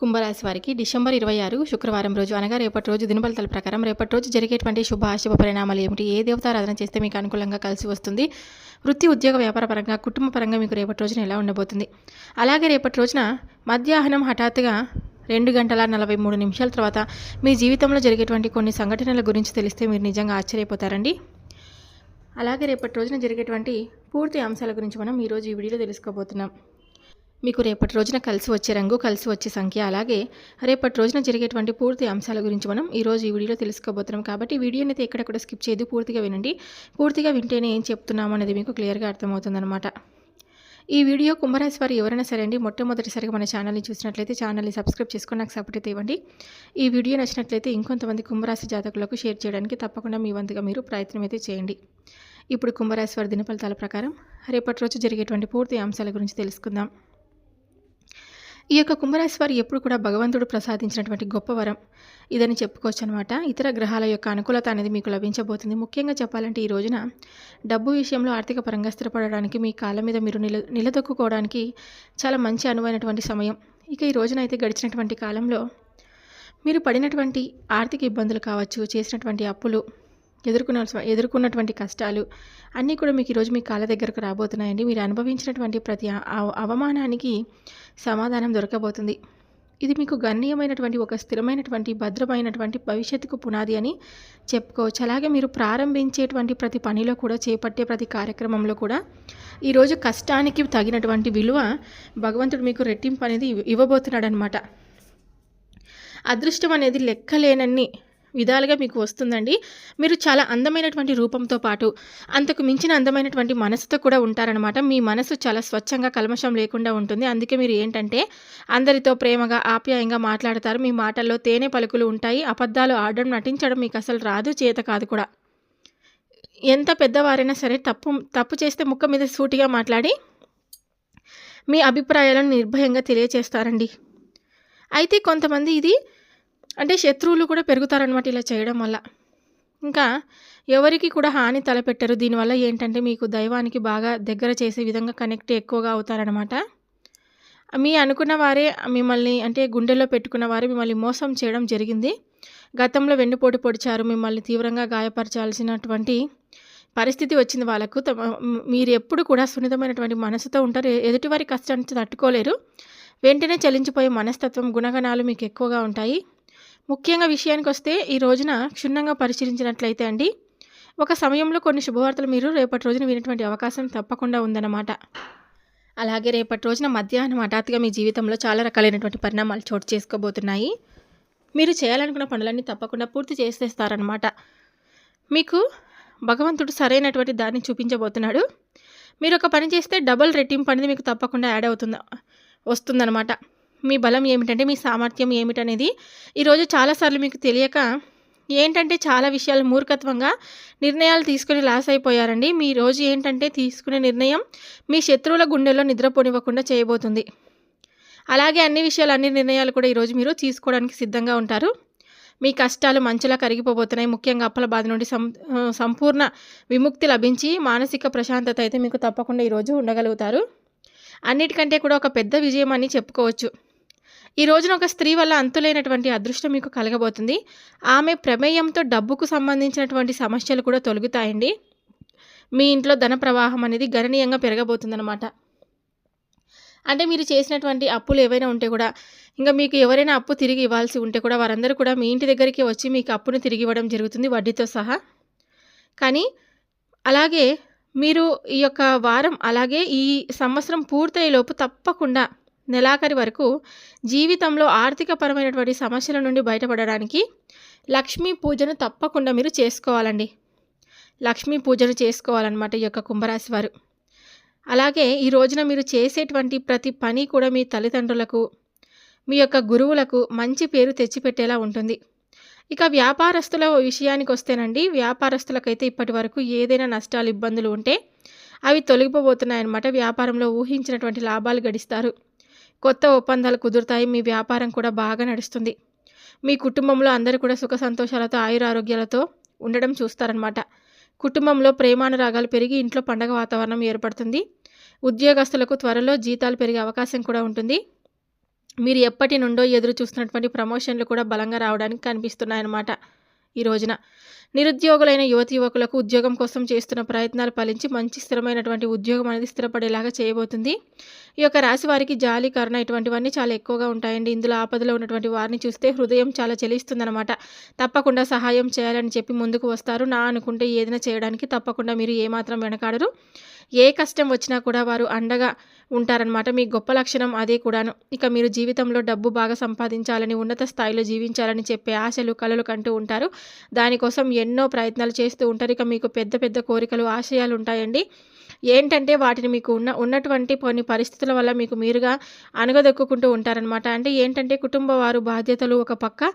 కుంభరాశి వారికి డిసెంబర్ ఇరవై ఆరు శుక్రవారం రోజు అనగా రేపటి రోజు దినఫలితాల ప్రకారం రేపటి రోజు జరిగేటువంటి శుభ అశుభ పరిణామాలు ఏమిటి? ఏ దేవతారాధన చేస్తే మీకు అనుకూలంగా కలిసి వస్తుంది? వృత్తి ఉద్యోగ వ్యాపార పరంగా కుటుంబ పరంగా మీకు రేపటి రోజున ఎలా ఉండబోతుంది? అలాగే రేపటి రోజున మధ్యాహ్నం హఠాత్తుగా రెండు గంటల నలభై మూడు నిమిషాల తర్వాత మీ జీవితంలో జరిగేటువంటి కొన్ని సంఘటనల గురించి తెలిస్తే మీరు నిజంగా ఆశ్చర్యపోతారండి. అలాగే రేపటి రోజున జరిగేటువంటి పూర్తి అంశాల గురించి మనం ఈరోజు ఈ వీడియోలో తెలుసుకోబోతున్నాం. మీకు రేపటి రోజున కలిసి వచ్చే రంగు కలిసి వచ్చే సంఖ్య అలాగే రేపటి రోజున జరిగేటువంటి పూర్తి అంశాల గురించి మనం ఈరోజు ఈ వీడియోలో తెలుసుకోబోతున్నాం. కాబట్టి వీడియోని అయితే ఎక్కడెక్కడ స్కిప్ చేయదు పూర్తిగా వినండి. పూర్తిగా వింటేనే ఏం చెప్తున్నాం అనేది మీకు క్లియర్గా అర్థమవుతుందన్నమాట. ఈ వీడియో కుంభరాశి వారు ఎవరైనా సరే అండి మొట్టమొదటిసారిగా మన ఛానల్ని చూసినట్లయితే ఛానల్ని సబ్స్క్రైబ్ చేసుకొని నాకు సపోర్ట్ అయితే ఇవ్వండి. ఈ వీడియో నచ్చినట్లయితే ఇంకొంతమంది కుంభరాశి జాతకులకు షేర్ చేయడానికి తప్పకుండా మీ వంతుగా మీరు ప్రయత్నం అయితే చేయండి. ఇప్పుడు కుంభరాశి వారి దిన ఫలితాల ప్రకారం రేపటి రోజు జరిగేటువంటి పూర్తి అంశాల గురించి తెలుసుకుందాం. ఈ యొక్క కుంభరాశి వారు ఎప్పుడు కూడా భగవంతుడు ప్రసాదించినటువంటి గొప్ప వరం. ఇదని చెప్పుకోవచ్చు అనమాట ఇతర గ్రహాల యొక్క అనుకూలత అనేది మీకు లభించబోతుంది. ముఖ్యంగా చెప్పాలంటే ఈ రోజున డబ్బు విషయంలో ఆర్థిక పరంగా స్థిరపడడానికి మీ కాళ్ళ మీద మీరు నిల నిలదొక్కుకోవడానికి చాలా మంచి అనువైనటువంటి సమయం. ఇక ఈ రోజున అయితే గడిచినటువంటి కాలంలో మీరు పడినటువంటి ఆర్థిక ఇబ్బందులు కావచ్చు చేసినటువంటి అప్పులు ఎదుర్కొన్న ఎదుర్కొన్నటువంటి కష్టాలు అన్నీ కూడా మీకు ఈరోజు మీ కాళ్ళ దగ్గరకు రాబోతున్నాయండి. మీరు అనుభవించినటువంటి ప్రతి అవ- అవమానానికి సమాధానం దొరకబోతుంది. ఇది మీకు గణనీయమైనటువంటి ఒక స్థిరమైనటువంటి భద్రమైనటువంటి భవిష్యత్తుకు పునాది అని చెప్పుకోవచ్చు. అలాగే మీరు ప్రారంభించేటువంటి ప్రతి పనిలో కూడా చేపట్టే ప్రతి కార్యక్రమంలో కూడా ఈరోజు కష్టానికి తగినటువంటి విలువ భగవంతుడు మీకు రెట్టింపు అనేది ఇవ్వబోతున్నాడు అనమాట అదృష్టం అనేది లెక్కలేనన్ని విధాలుగా మీకు వస్తుందండి. మీరు చాలా అందమైనటువంటి రూపంతో పాటు అంతకు మించిన అందమైనటువంటి మనసుతో కూడా ఉంటారనమాట మీ మనసు చాలా స్వచ్ఛంగా కల్మషం లేకుండా ఉంటుంది. అందుకే మీరు ఏంటంటే అందరితో ప్రేమగా ఆప్యాయంగా మాట్లాడతారు. మీ మాటల్లో తేనె పలుకులు ఉంటాయి. అబద్ధాలు ఆడడం నటించడం మీకు అసలు రాదు చేత కాదు కూడా. ఎంత పెద్దవారైనా సరే తప్పు తప్పు చేస్తే ముక్క మీద సూటిగా మాట్లాడి మీ అభిప్రాయాలను నిర్భయంగా తెలియచేస్తారండి. అయితే కొంతమంది ఇది అంటే శత్రువులు కూడా పెరుగుతారనమాట ఇలా చేయడం వల్ల. ఇంకా ఎవరికి కూడా హాని తలపెట్టరు. దీనివల్ల ఏంటంటే మీకు దైవానికి బాగా దగ్గర చేసే విధంగా కనెక్ట్ ఎక్కువగా అవుతారనమాట మీ అనుకున్న వారే మిమ్మల్ని అంటే గుండెలో పెట్టుకున్న వారే మిమ్మల్ని మోసం చేయడం జరిగింది. గతంలో వెన్నుపోటు పొడిచారు మిమ్మల్ని తీవ్రంగా గాయపరచాల్సినటువంటి పరిస్థితి వచ్చింది వాళ్ళకు. మీరు ఎప్పుడు కూడా సున్నితమైనటువంటి మనసుతో ఉంటారు. ఎదుటివారి కష్టాన్ని తట్టుకోలేరు. వెంటనే చలించిపోయే మనస్తత్వం గుణగణాలు మీకు ఎక్కువగా ఉంటాయి. ముఖ్యంగా విషయానికి వస్తే ఈ రోజున క్షుణ్ణంగా పరిశీలించినట్లయితే అండి ఒక సమయంలో కొన్ని శుభవార్తలు మీరు రేపటి రోజున వినేటువంటి అవకాశం తప్పకుండా ఉందన్నమాట. అలాగే రేపటి రోజున మధ్యాహ్నం హఠాత్తుగా మీ జీవితంలో చాలా రకాలైనటువంటి పరిణామాలు చోటు చేసుకోబోతున్నాయి. మీరు చేయాలనుకున్న పనులన్నీ తప్పకుండా పూర్తి చేసేస్తారనమాట మీకు భగవంతుడు సరైనటువంటి దాన్ని చూపించబోతున్నాడు. మీరు ఒక పని చేస్తే డబుల్ రెట్టింపు అనేది మీకు తప్పకుండా యాడ్ అవుతుంది వస్తుందన్నమాట. మీ బలం ఏమిటంటే మీ సామర్థ్యం ఏమిటనేది ఈరోజు చాలాసార్లు మీకు తెలియక ఏంటంటే చాలా విషయాలు మూర్ఖత్వంగా నిర్ణయాలు తీసుకుని లాస్ అయిపోయారండి. మీ రోజు ఏంటంటే తీసుకునే నిర్ణయం మీ శత్రువుల గుండెల్లో నిద్రపోనివ్వకుండా చేయబోతుంది. అలాగే అన్ని విషయాలు అన్ని నిర్ణయాలు కూడా ఈరోజు మీరు తీసుకోవడానికి సిద్ధంగా ఉంటారు. మీ కష్టాలు మంచులా కరిగిపోబోతున్నాయి. ముఖ్యంగా అప్పల బాధ నుండి సం సంపూర్ణ విముక్తి లభించి మానసిక ప్రశాంతత అయితే మీకు తప్పకుండా ఈరోజు ఉండగలుగుతారు. అన్నిటికంటే కూడా ఒక పెద్ద విజయం అని చెప్పుకోవచ్చు. ఈ రోజున ఒక స్త్రీ వల్ల అంతులేనటువంటి అదృష్టం మీకు కలగబోతుంది. ఆమె ప్రమేయంతో డబ్బుకు సంబంధించినటువంటి సమస్యలు కూడా తొలగుతాయండి. మీ ఇంట్లో ధన ప్రవాహం అనేది గణనీయంగా పెరగబోతుందన్నమాట. అంటే మీరు చేసినటువంటి అప్పులు ఏవైనా ఉంటే కూడా ఇంకా మీకు ఎవరైనా అప్పు తిరిగి ఇవ్వాల్సి ఉంటే కూడా వారందరూ కూడా మీ ఇంటి దగ్గరికి వచ్చి మీకు అప్పును తిరిగి ఇవ్వడం జరుగుతుంది వడ్డీతో సహా. కానీ అలాగే మీరు ఈ యొక్క వారం అలాగే ఈ సంవత్సరం పూర్తయ్యేలోపు తప్పకుండా నెలాఖరి వరకు జీవితంలో ఆర్థికపరమైనటువంటి సమస్యల నుండి బయటపడడానికి లక్ష్మీ పూజను తప్పకుండా మీరు చేసుకోవాలండి. లక్ష్మీ పూజను చేసుకోవాలన్నమాట ఈ యొక్క కుంభరాశి వారు. అలాగే ఈ రోజున మీరు చేసేటువంటి ప్రతి పని కూడా మీ తల్లిదండ్రులకు మీ యొక్క గురువులకు మంచి పేరు తెచ్చిపెట్టేలా ఉంటుంది. ఇక వ్యాపారస్తుల విషయానికి వస్తేనండి వ్యాపారస్తులకైతే ఇప్పటి వరకు ఏదైనా నష్టాలు ఇబ్బందులు ఉంటే అవి తొలగిపోబోతున్నాయన్నమాట. వ్యాపారంలో ఊహించినటువంటి లాభాలు గడిస్తారు. కొత్త ఒప్పందాలు కుదురుతాయి మీ వ్యాపారం కూడా బాగా నడుస్తుంది. మీ కుటుంబంలో అందరూ కూడా సుఖ సంతోషాలతో ఆయురారోగ్యాలతో ఉండడం చూస్తారనమాట కుటుంబంలో ప్రేమానురాగాలు పెరిగి ఇంట్లో పండగ వాతావరణం ఏర్పడుతుంది. ఉద్యోగస్తులకు త్వరలో జీతాలు పెరిగే అవకాశం కూడా ఉంటుంది. మీరు ఎప్పటి నుండో ఎదురు చూస్తున్నటువంటి ప్రమోషన్లు కూడా బలంగా రావడానికి కనిపిస్తున్నాయన్నమాట ఈ రోజున. నిరుద్యోగులైన యువతి యువకులకు ఉద్యోగం కోసం చేస్తున్న ప్రయత్నాలు ఫలించి మంచి స్థిరమైనటువంటి ఉద్యోగం అనేది స్థిరపడేలాగా చేయబోతుంది. ఈ యొక్క రాశి వారికి జాలి కరుణ ఇటువంటివన్నీ చాలా ఎక్కువగా ఉంటాయండి. ఇందులో ఆపదలో ఉన్నటువంటి వారిని చూస్తే హృదయం చాలా చెలిస్తుందనమాట తప్పకుండా సహాయం చేయాలని చెప్పి ముందుకు వస్తారు. నా అనుకుంటే ఏదైనా చేయడానికి తప్పకుండా మీరు ఏమాత్రం వెనకాడరు. ఏ కష్టం వచ్చినా కూడా వారు అండగా ఉంటారనమాట మీ గొప్ప లక్షణం అదే కూడాను. ఇక మీరు జీవితంలో డబ్బు బాగా సంపాదించాలని ఉన్నత స్థాయిలో జీవించాలని చెప్పే ఆశలు కలలు కంటూ ఉంటారు. దానికోసం ఎన్నో ప్రయత్నాలు చేస్తూ ఉంటారు. ఇక మీకు పెద్ద పెద్ద కోరికలు ఆశయాలు ఉంటాయండి. ఏంటంటే వాటిని మీకు ఉన్న ఉన్నటువంటి కొన్ని పరిస్థితుల వల్ల మీకు మీరుగా అనగదొక్కుంటూ ఉంటారనమాట అంటే ఏంటంటే కుటుంబ వారు బాధ్యతలు ఒక పక్క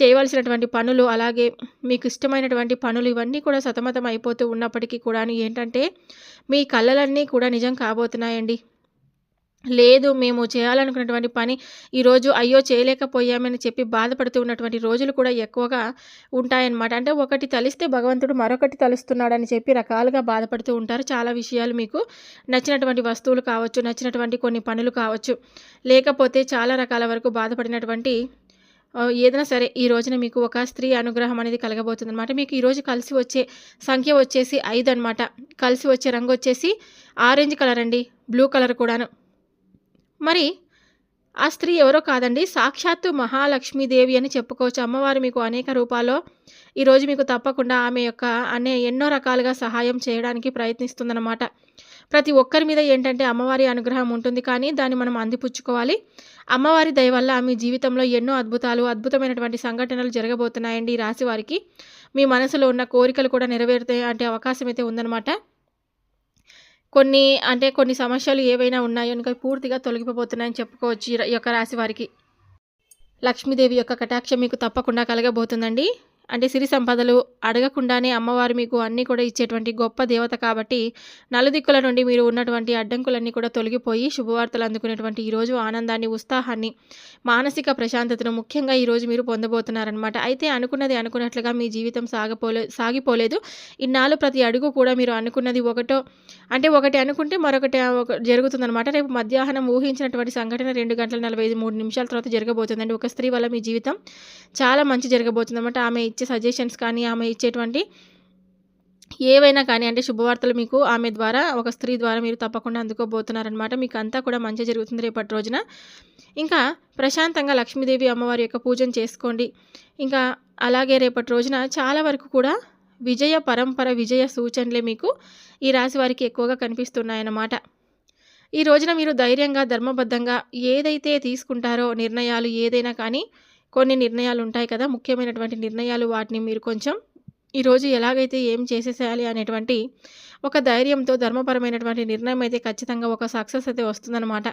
చేయవలసినటువంటి పనులు అలాగే మీకు ఇష్టమైనటువంటి పనులు ఇవన్నీ కూడా సతమతం అయిపోతూ ఉన్నప్పటికీ కూడా ఏంటంటే మీ కళ్ళలన్నీ కూడా నిజం కాబోతున్నాయండి. లేదు మేము చేయాలనుకున్నటువంటి పని ఈరోజు అయ్యో చేయలేకపోయామని చెప్పి బాధపడుతూ ఉన్నటువంటి రోజులు కూడా ఎక్కువగా ఉంటాయన్నమాట. అంటే ఒకటి తలిస్తే భగవంతుడు మరొకటి తలుస్తున్నాడని చెప్పి రకాలుగా బాధపడుతూ ఉంటారు. చాలా విషయాలు మీకు నచ్చినటువంటి వస్తువులు కావచ్చు నచ్చినటువంటి కొన్ని పనులు కావచ్చు లేకపోతే చాలా రకాల వరకు బాధపడినటువంటి ఏదైనా సరే ఈ రోజున మీకు ఒక స్త్రీ అనుగ్రహం అనేది కలగబోతుంది అనమాట మీకు ఈరోజు కలిసి వచ్చే సంఖ్య వచ్చేసి ఐదు అనమాట కలిసి వచ్చే రంగు వచ్చేసి ఆరెంజ్ కలర్ అండి. బ్లూ కలర్ కూడాను. మరి ఆ స్త్రీ ఎవరో కాదండి సాక్షాత్తు మహాలక్ష్మీదేవి అని చెప్పుకోవచ్చు. అమ్మవారు మీకు అనేక రూపాల్లో ఈరోజు మీకు తప్పకుండా ఆమె యొక్క అనే ఎన్నో రకాలుగా సహాయం చేయడానికి ప్రయత్నిస్తుందన్నమాట. ప్రతి ఒక్కరి మీద ఏంటంటే అమ్మవారి అనుగ్రహం ఉంటుంది కానీ దాన్ని మనం అందిపుచ్చుకోవాలి. అమ్మవారి దయ వల్ల మీ జీవితంలో ఎన్నో అద్భుతాలు అద్భుతమైనటువంటి సంఘటనలు జరగబోతున్నాయండి ఈ రాశి వారికి. మీ మనసులో ఉన్న కోరికలు కూడా నెరవేరుతాయి అంటే అవకాశం అయితే ఉందన్నమాట. కొన్ని అంటే కొన్ని సమస్యలు ఏవైనా ఉన్నాయో ఇంకా పూర్తిగా తొలగిపోతున్నాయని చెప్పుకోవచ్చు ఈ యొక్క రాశి వారికి. లక్ష్మీదేవి యొక్క కటాక్షం మీకు తప్పకుండా కలగబోతుందండి. అంటే సిరి సంపదలు అడగకుండానే అమ్మవారు మీకు అన్నీ కూడా ఇచ్చేటువంటి గొప్ప దేవత కాబట్టి నలుదిక్కుల నుండి మీరు ఉన్నటువంటి అడ్డంకులన్నీ కూడా తొలగిపోయి శుభవార్తలు అందుకునేటువంటి ఈరోజు ఆనందాన్ని ఉత్సాహాన్ని మానసిక ప్రశాంతతను ముఖ్యంగా ఈరోజు మీరు పొందబోతున్నారనమాట అయితే అనుకున్నది అనుకున్నట్లుగా మీ జీవితం సాగపోలే సాగిపోలేదు. ఇన్నాళ్ళు ప్రతి అడుగు కూడా మీరు అనుకున్నది ఒకటో అంటే ఒకటి అనుకుంటే మరొకటి జరుగుతుందనమాట రేపు మధ్యాహ్నం ఊహించినటువంటి సంఘటన రెండు గంటల నలభై ఐదు మూడు నిమిషాల తర్వాత జరగబోతుందండి. ఒక స్త్రీ వల్ల మీ జీవితం చాలా మంచి జరగబోతుందన్నమాట. ఆమె ఇచ్చే సజెషన్స్ కానీ ఆమె ఇచ్చేటువంటి ఏవైనా కానీ అంటే శుభవార్తలు మీకు ఆమె ద్వారా ఒక స్త్రీ ద్వారా మీరు తప్పకుండా అందుకోబోతున్నారనమాట మీకు అంతా కూడా మంచి జరుగుతుంది రేపటి రోజున. ఇంకా ప్రశాంతంగా లక్ష్మీదేవి అమ్మవారి యొక్క పూజను చేసుకోండి. ఇంకా అలాగే రేపటి రోజున చాలా వరకు కూడా విజయ పరంపర విజయ సూచనలే మీకు ఈ రాశి వారికి ఎక్కువగా కనిపిస్తున్నాయన్నమాట. ఈ రోజున మీరు ధైర్యంగా ధర్మబద్ధంగా ఏదైతే తీసుకుంటారో నిర్ణయాలు ఏదైనా కానీ కొన్ని నిర్ణయాలు ఉంటాయి కదా. ముఖ్యమైనటువంటి నిర్ణయాలు వాటిని మీరు కొంచెం ఈరోజు ఎలాగైతే ఏం చేసేసేయాలి అనేటువంటి ఒక ధైర్యంతో ధర్మపరమైనటువంటి నిర్ణయం అయితే ఖచ్చితంగా ఒక సక్సెస్ అయితే వస్తుందన్నమాట.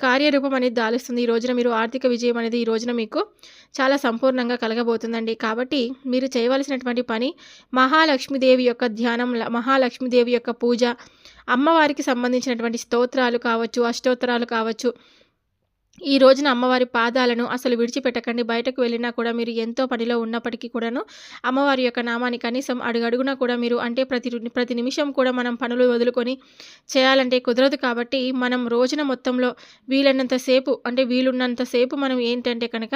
కార్యరూపం అనేది దాలుస్తుంది ఈ రోజున మీరు ఆర్థిక విజయం అనేది ఈ రోజున మీకు చాలా సంపూర్ణంగా కలగబోతుందండి. కాబట్టి మీరు చేయవలసినటువంటి పని మహాలక్ష్మీదేవి యొక్క ధ్యానం మహాలక్ష్మీదేవి యొక్క పూజ అమ్మవారికి సంబంధించినటువంటి స్తోత్రాలు కావచ్చు అష్టోత్తరాలు కావచ్చు ఈ రోజున అమ్మవారి పాదాలను అసలు విడిచిపెట్టకండి. బయటకు వెళ్ళినా కూడా మీరు ఎంతో పనిలో ఉన్నప్పటికీ కూడాను అమ్మవారి యొక్క నామాన్ని కనీసం అడుగడుగునా కూడా మీరు అంటే ప్రతి ప్రతి నిమిషం కూడా మనం పనులు వదులుకొని చేయాలంటే కుదరదు కాబట్టి మనం రోజున మొత్తంలో వీలైనంతసేపు అంటే వీలున్నంతసేపు మనం ఏంటంటే కనుక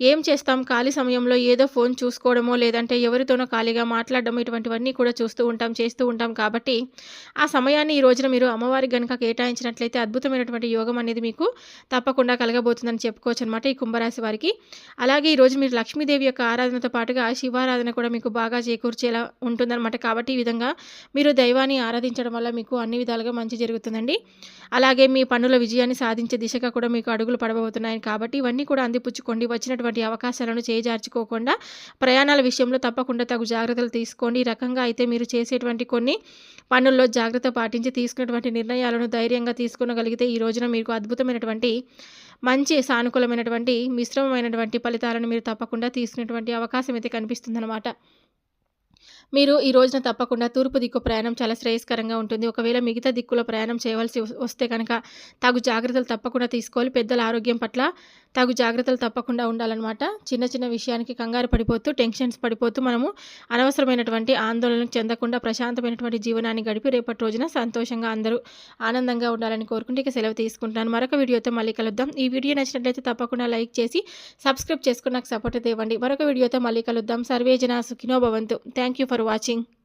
ఏం చేస్తాం? ఖాళీ సమయంలో ఏదో ఫోన్ చూసుకోవడమో లేదంటే ఎవరితోనో ఖాళీగా మాట్లాడడం ఇటువంటివన్నీ కూడా చూస్తూ ఉంటాం చేస్తూ ఉంటాం కాబట్టి ఆ సమయాన్ని ఈ రోజున మీరు అమ్మవారికి కనుక కేటాయించినట్లయితే అద్భుతమైనటువంటి యోగం అనేది మీకు తప్పకుండా కలగబోతుందని చెప్పుకోవచ్చు అనమాట ఈ కుంభరాశి వారికి. అలాగే ఈరోజు మీరు లక్ష్మీదేవి యొక్క ఆరాధనతో పాటుగా శివారాధన కూడా మీకు బాగా చేకూర్చేలా ఉంటుందన్నమాట. కాబట్టి ఈ విధంగా మీరు దైవాన్ని ఆరాధించడం వల్ల మీకు అన్ని విధాలుగా మంచి జరుగుతుందండి. అలాగే మీ పనుల విజయాన్ని సాధించే దిశగా కూడా మీకు అడుగులు పడబోతున్నాయి కాబట్టి ఇవన్నీ కూడా అందిపుచ్చుకోండి. వచ్చినటువంటి అవకాశాలను చేజార్చుకోకుండా ప్రయాణాల విషయంలో తప్పకుండా తగు జాగ్రత్తలు తీసుకోండి. ఈ రకంగా అయితే మీరు చేసేటువంటి కొన్ని పనుల్లో జాగ్రత్త పాటించి తీసుకున్నటువంటి నిర్ణయాలను ధైర్యంగా తీసుకునగలిగితే ఈ రోజున మీకు అద్భుతమైనటువంటి మంచి సానుకూలమైనటువంటి మిశ్రమమైనటువంటి ఫలితాలను మీరు తప్పకుండా తీసుకునేటువంటి అవకాశం అయితే కనిపిస్తుందన్నమాట. మీరు ఈ రోజున తప్పకుండా తూర్పు దిక్కు ప్రయాణం చాలా శ్రేయస్కరంగా ఉంటుంది. ఒకవేళ మిగతా దిక్కులో ప్రయాణం చేయవలసి వస్తే కనుక తగు జాగ్రత్తలు తప్పకుండా తీసుకోవాలి. పెద్దల ఆరోగ్యం పట్ల తగు జాగ్రత్తలు తప్పకుండా ఉండాలన్నమాట. చిన్న చిన్న విషయానికి కంగారు పడిపోతూ టెన్షన్స్ పడిపోతూ మనము అనవసరమైనటువంటి ఆందోళనకు చెందకుండా ప్రశాంతమైనటువంటి జీవనాన్ని గడిపి రేపటి రోజున సంతోషంగా అందరూ ఆనందంగా ఉండాలని కోరుకుంటే ఇక సెలవు తీసుకుంటున్నాను. మరొక వీడియోతో మళ్ళీ కలుద్దాం. ఈ వీడియో నచ్చినట్లయితే తప్పకుండా లైక్ చేసి సబ్స్క్రైబ్ చేసుకుని నాకు సపోర్ట్ ఇవ్వండి మరొక వీడియోతో మళ్ళీ కలుద్దాం. సర్వేజన సుఖినో భవంతు. Thank you for watching.